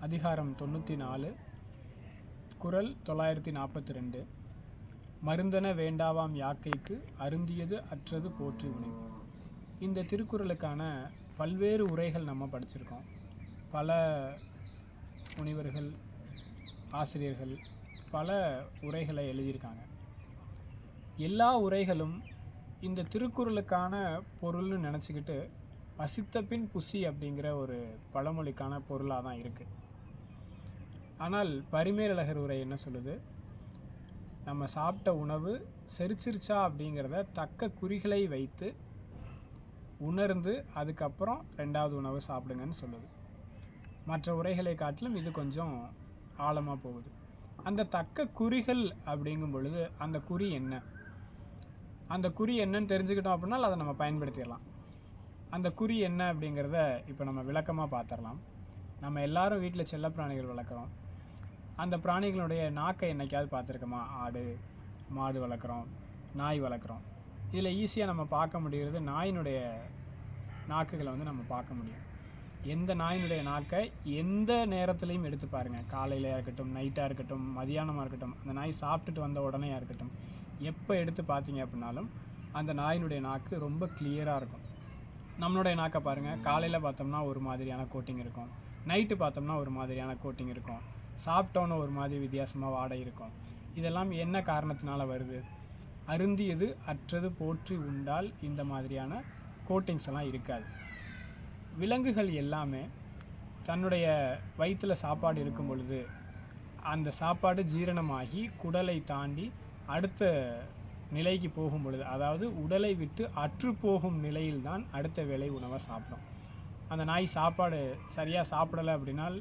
அதிகாரம் தொண்ணூற்றி நாலு குரல் தொள்ளாயிரத்தி நாற்பத்தி ரெண்டு மருந்தன வேண்டாவாம் யாக்கைக்கு அருந்தியது அற்றது போற்றி உணை இந்த திருக்குறளுக்கான பல்வேறு உரைகள் நம்ம படிச்சிருக்கோம். பல முனிவர்கள் ஆசிரியர்கள் பல உரைகளை எழுதியிருக்காங்க. எல்லா உரைகளும் இந்த திருக்குறளுக்கான பொருள்னு நினச்சிக்கிட்டு பசித்த பின் புசி அப்படிங்கிற ஒரு பழமொழிக்கான பொருளாக தான் இருக்குது ஆனால் பரிமேலழகர் உரை என்ன சொல்லுது? நம்ம சாப்பிட்ட உணவு செரிச்சிருச்சா அப்படிங்கிறத தக்க குறிகளை வைத்து உணர்ந்து அதுக்கப்புறம் ரெண்டாவது உணவு சாப்பிடுங்கன்னு சொல்லுது. மற்ற உரைகளை காட்டிலும் இது கொஞ்சம் ஆழமாக போகுது. அந்த தக்க குறிகள் அப்படிங்கும் பொழுது அந்த குறி என்ன? அந்த குறி என்னன்னு தெரிஞ்சுக்கிட்டோம் அப்படின்னா அதை நம்ம பயன்படுத்திடலாம். அந்த குறி என்ன அப்படிங்கிறத இப்போ நம்ம விளக்கமாக பார்த்துடலாம். நம்ம எல்லாரும் வீட்டில் செல்லப்பிராணிகள் வளர்க்குறோம். அந்த பிராணிகளுடைய நாக்கை என்னைக்காவது பார்த்துருக்கோமா? ஆடு மாடு வளர்க்குறோம் நாய் வளர்க்குறோம். இதில் ஈஸியாக நம்ம பார்க்க முடிகிறது நாயினுடைய நாக்குகளை வந்து நம்ம பார்க்க முடியும். எந்த நாயினுடைய நாக்கை எந்த நேரத்துலையும் எடுத்து பாருங்கள் காலையிலையாக இருக்கட்டும் நைட்டாக இருக்கட்டும் மதியானமாக இருக்கட்டும் அந்த நாய் சாப்பிட்டுட்டு வந்த உடனேயாக இருக்கட்டும் எப்போ எடுத்து பார்த்தீங்க அப்படின்னாலும் அந்த நாயினுடைய நாக்கு ரொம்ப கிளியராக இருக்கும். நம்மளுடைய நாக்கை பாருங்கள் காலையில் பார்த்தோம்னா ஒரு மாதிரியான கோட்டிங் இருக்கும். நைட்டு பார்த்தோம்னா ஒரு மாதிரியான கோட்டிங் இருக்கும். சாப்பிட்டோன்னு ஒரு மாதிரி வித்தியாசமாக வாடை இருக்கும். இதெல்லாம் என்ன காரணத்தினால வருது? அருந்தியது அற்றது போற்றி உண்டால் இந்த மாதிரியான கோட்டிங்ஸ் எல்லாம் இருக்காது. விலங்குகள் எல்லாமே தன்னுடைய வயிற்றில் சாப்பாடு இருக்கும் பொழுது அந்த சாப்பாடு ஜீரணமாகி குடலை தாண்டி அடுத்த நிலைக்கு போகும் பொழுது அதாவது உடலை விட்டு அற்று போகும் நிலையில்தான் அடுத்த வேளை உணவை சாப்பிடும். அந்த நாய் சாப்பாடு சரியாக சாப்பிடலை அப்படின்னால்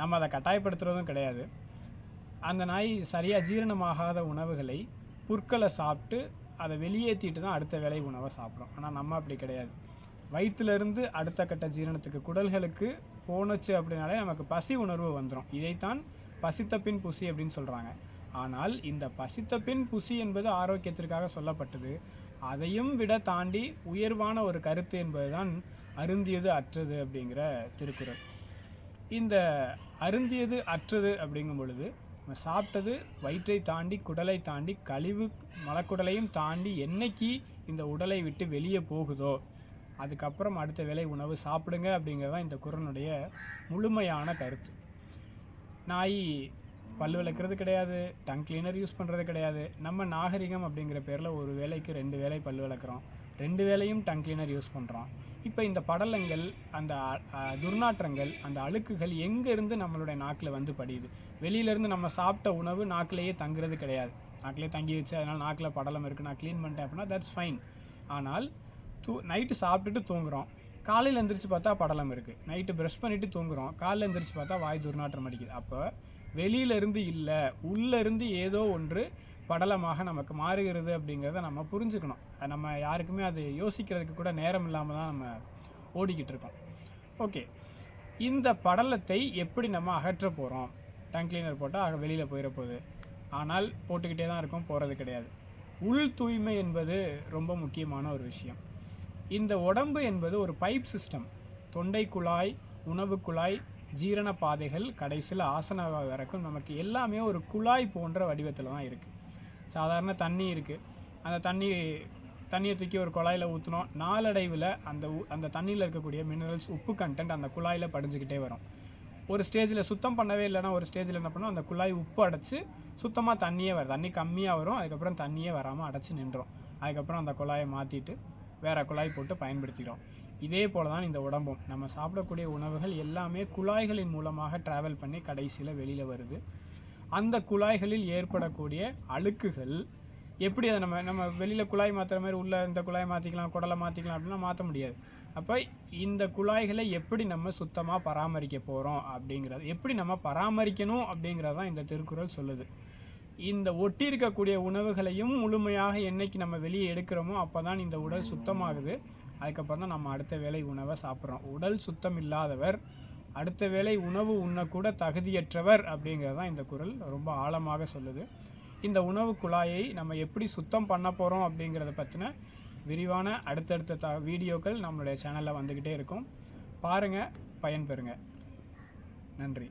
நம்ம அதை கட்டாயப்படுத்துகிறதும் கிடையாது. அந்த நாய் சரியாக ஜீரணமாகாத உணவுகளை புற்களை சாப்பிட்டு அதை வெளியேற்றிட்டு தான் அடுத்த வேளை உணவை சாப்பிட்றோம் ஆனால் நம்ம அப்படி கிடையாது. வயிற்றுலேருந்து அடுத்த கட்ட ஜீரணத்துக்கு குடல்களுக்கு போணுச்சு அப்படின்னாலே நமக்கு பசி உணர்வு வந்துடும் இதைத்தான் பசித்த பின் புசி அப்படின்னு சொல்கிறாங்க ஆனால் இந்த பசித்த பின் புசி என்பது ஆரோக்கியத்திற்காக சொல்லப்பட்டது. அதையும் விட தாண்டி உயர்வான ஒரு கருத்து என்பதுதான் அருந்தியது அற்றது அப்படிங்கிற திருக்குறள். இந்த அருந்தியது அற்றது அப்படிங்கும் பொழுது நம்ம சாப்பிட்டது வயிற்றை தாண்டி குடலை தாண்டி கழிவு மலக்குடலையும் தாண்டி என்னைக்கு இந்த உடலை விட்டு வெளியே போகுதோ அதுக்கப்புறம் அடுத்த வேளை உணவு சாப்பிடுங்க அப்படிங்கிறது தான் இந்த குரனுடைய முழுமையான கருத்து. நாய் பல் விளக்குறது கிடையாது டங் கிளீனர் யூஸ் பண்ணுறது கிடையாது. நம்ம நாகரிகம் அப்படிங்கிற பேரில் ஒரு வேலைக்கு ரெண்டு வேலை பல் விளக்குறோம். ரெண்டு வேலையும் டங் கிளீனர் யூஸ் பண்ணுறோம் இப்போ இந்த படலங்கள் அந்த துர்நாற்றங்கள் அந்த அழுக்குகள் எங்கேருந்து நம்மளுடைய நாக்கில் வந்து படியுது? வெளியிலேருந்து நம்ம சாப்பிட்ட உணவு நாக்கிலேயே தங்குறது கிடையாது. நாக்கிலே தங்கிடுச்சு அதனால் நாக்கில் படலம் இருக்குது நான் க்ளீன் பண்ணிட்டேன் அப்படின்னா தட்ஸ் ஃபைன் ஆனால் தூ நைட்டு சாப்பிட்டுட்டு தூங்குகிறோம் காலையில் எந்திரிச்சு பார்த்தா படலம் இருக்குது நைட்டு ப்ரெஷ் பண்ணிவிட்டு தூங்குகிறோம் காலையில் எந்திரிச்சு பார்த்தா வாய் துர்நாற்றம் அடிக்குது. அப்போ வெளியிலேருந்து இல்லை உள்ளேருந்து ஏதோ ஒன்று படலமாக நமக்கு மாறுகிறது அப்படிங்கிறத நம்ம புரிஞ்சுக்கணும். அது நம்ம யாருக்குமே அது யோசிக்கிறதுக்கு கூட நேரம் இல்லாமல் தான் நம்ம ஓடிக்கிட்டு இருக்கோம். ஓகே. இந்த படலத்தை எப்படி நம்ம அகற்ற போகிறோம் டங் கிளீனர் போட்டால் வெளியில் போயிட போகுது. ஆனால் போட்டுக்கிட்டே தான் இருக்கும் போகிறது கிடையாது. உள் தூய்மை என்பது ரொம்ப முக்கியமான ஒரு விஷயம். இந்த உடம்பு என்பது ஒரு பைப் சிஸ்டம் தொண்டை குழாய் உணவு குழாய் ஜீரண பாதைகள் கடைசியில் ஆசன வரைக்கும் நமக்கு எல்லாமே ஒரு குழாய் போன்ற வடிவத்தில் தான் இருக்குது சாதாரண தண்ணி இருக்குது அந்த தண்ணி தண்ணியை தூக்கி ஒரு குழாயில் ஊற்றினோம் நாளடைவில் அந்த உ- அந்த தண்ணியில் இருக்கக்கூடிய மினரல்ஸ் உப்பு கண்டென்ட் அந்த குழாயில் படிஞ்சுக்கிட்டே வரும். ஒரு ஸ்டேஜில் சுத்தம் பண்ணவே இல்லைன்னா ஒரு ஸ்டேஜில் என்ன பண்ணோம்? அந்த குழாய் உப்பு அடைச்சி சுத்தமாக தண்ணியே வரும். தண்ணி கம்மியாக வரும். அதுக்கப்புறம் தண்ணியே வராமல் அடைச்சி நின்றோம். அதுக்கப்புறம் அந்த குழாயை மாற்றிட்டு வேறு குழாய் போட்டு பயன்படுத்திக்கிறோம். இதே போல தான் இந்த உடம்பும். நம்ம சாப்பிடக்கூடிய உணவுகள் எல்லாமே குழாய்களின் மூலமாக ட்ராவல் பண்ணி கடைசியில் வெளியில் வருது. அந்த குழாய்களில் ஏற்படக்கூடிய அழுக்குகள் எப்படி அதை நம்ம நம்ம வெளியில் குழாய் மாற்றுற மாதிரி உள்ள இந்த குழாய் மாற்றிக்கலாம் குடலை மாற்றிக்கலாம் அப்படின்னா மாற்ற முடியாது. அப்போ இந்த குழாய்களை எப்படி நம்ம சுத்தமாக பராமரிக்க போகிறோம் அப்படிங்கிறது எப்படி நம்ம பராமரிக்கணும் அப்படிங்கிறது தான் இந்த திருக்குறள் சொல்லுது. இந்த ஒட்டி இருக்கக்கூடிய உணவுகளையும் முழுமையாக என்னைக்கு நம்ம வெளியே எடுக்கிறோமோ அப்போ தான் இந்த உடல் சுத்தமாகுது. அதுக்கப்புறம் தான் நம்ம அடுத்த வேளை உணவை சாப்பிட்றோம். உடல் சுத்தம் இல்லாதவர் அடுத்த வேளை உணவு உண்ணக்கூட தகுதியற்றவர் அப்படிங்கிறது தான் இந்த குரல் ரொம்ப ஆழமாக சொல்லுது. இந்த உணவு குழாயை நம்ம எப்படி சுத்தம் பண்ண போகிறோம் அப்படிங்கிறத பற்றின விரிவான அடுத்தடுத்த த வீடியோக்கள் நம்மளுடைய சேனலில் வந்துக்கிட்டே இருக்கும். பாருங்கள் பயன்பெறுங்க நன்றி.